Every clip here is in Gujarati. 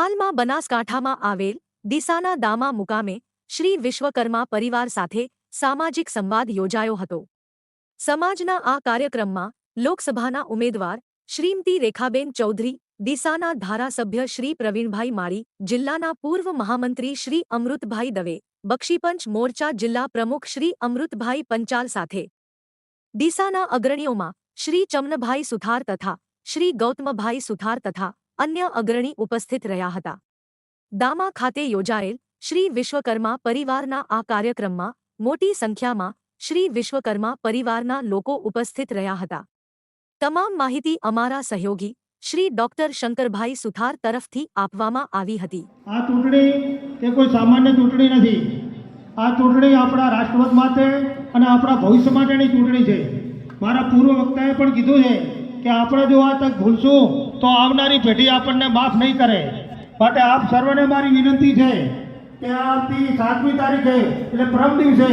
હાલમાં બનાસકાંઠામાં આવેલ ડીસાના દામા મુકામે શ્રી વિશ્વકર્મા પરિવાર સાથે સામાજિક સંવાદ યોજાયો હતો. સમાજના આ કાર્યક્રમમાં લોકસભાના ઉમેદવાર શ્રીમતી રેખાબેન ચૌધરી ડીસાના ધારાસભ્ય શ્રી પ્રવીણભાઈ માળી, જિલ્લાના પૂર્વ મહામંત્રી શ્રી અમૃતભાઈ દવે, બક્ષીપંચ મોરચા જિલ્લા પ્રમુખ શ્રી અમૃતભાઈ પંચાલ સાથે. ડીસાના અગ્રણીઓમાં શ્રી ચમનભાઈ સુથાર તથા શ્રી ગૌતમભાઈ સુથાર તથા અન્ય અગ્રણી ઉપસ્થિત રહ્યા હતા. દામા ખાતે યોજાયેલ શ્રી વિશ્વકર્મા પરિવારના આ કાર્યક્રમમાં મોટી સંખ્યામાં શ્રી વિશ્વકર્મા પરિવારના લોકો ઉપસ્થિત રહ્યા હતા. તમામ માહિતી અમારા સહયોગી શ્રી ડોક્ટર શંકરભાઈ સુથાર તરફથી આપવામાં આવી હતી. આ ચૂંટણી એ કોઈ સામાન્ય ચૂંટણી નથી. આ ચૂંટણી આપણા રાષ્ટ્રવત માટે અને આપણા ભવિષ્ય માટેની ચૂંટણી છે. મારા પૂર્વ વક્તાએ પણ કીધું છે કે આપણે જો આ તક ભૂલશું, તો આવનારી પેઢી આપણને માફ નહીં કરે. માટે આપ સર્વને મારી વિનંતી છે કે આવતી સાતમી તારીખે, એટલે પરમ દિવસે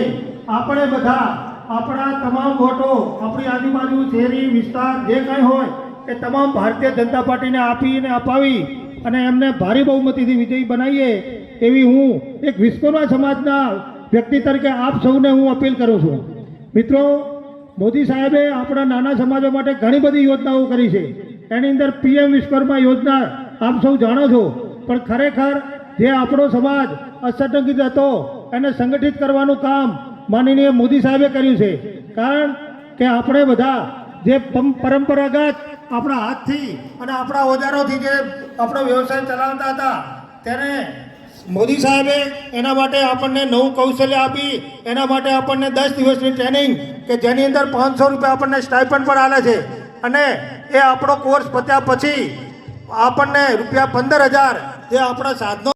આપણે બધા, આપણા તમામ વોટો, આપણી આજુબાજુ શેરી, વિસ્તાર, જે કંઈ હોય, એ તમામ ભારતીય જનતા પાર્ટીને આપીને અપાવી અને એમને ભારે બહુમતીથી વિજયી બનાવીએ એવી હું એક વિશ્વના સમાજના વ્યક્તિ તરીકે આપ સૌને હું અપીલ કરું છું. મિત્રો મોદી સાહેબે આપણા નાના સમાજો માટે ઘણી બધી યોજનાઓ કરી છે. એની અંદર પીએમ વિશ્વકર્મા યોજના આપ સૌ જાણો છો. પણ ખરેખર જે આપણો સમાજ અસંગઠિત હતો, એને સંગઠિત કરવાનું કામ માનનીય મોદી સાહેબે કર્યું છે. કારણ કે આપણે બધા જે પરંપરાગત આપણા હાથથી અને આપણા ઓજારોથી જે આપણો વ્યવસાય ચલાવતા હતા, તેને મોદી સાહેબે એના માટે આપણને નવું કૌશલ્ય આપી, એના માટે આપણને દસ દિવસની ટ્રેનિંગ કે જેની અંદર પાંચસો રૂપિયા આપણને સ્ટાઇપન્ડ પણ આલે છે. અને એ આપણો કોર્સ પત્યા પછી આપણને રૂપિયા પંદર હજાર જે આપણા સાધનો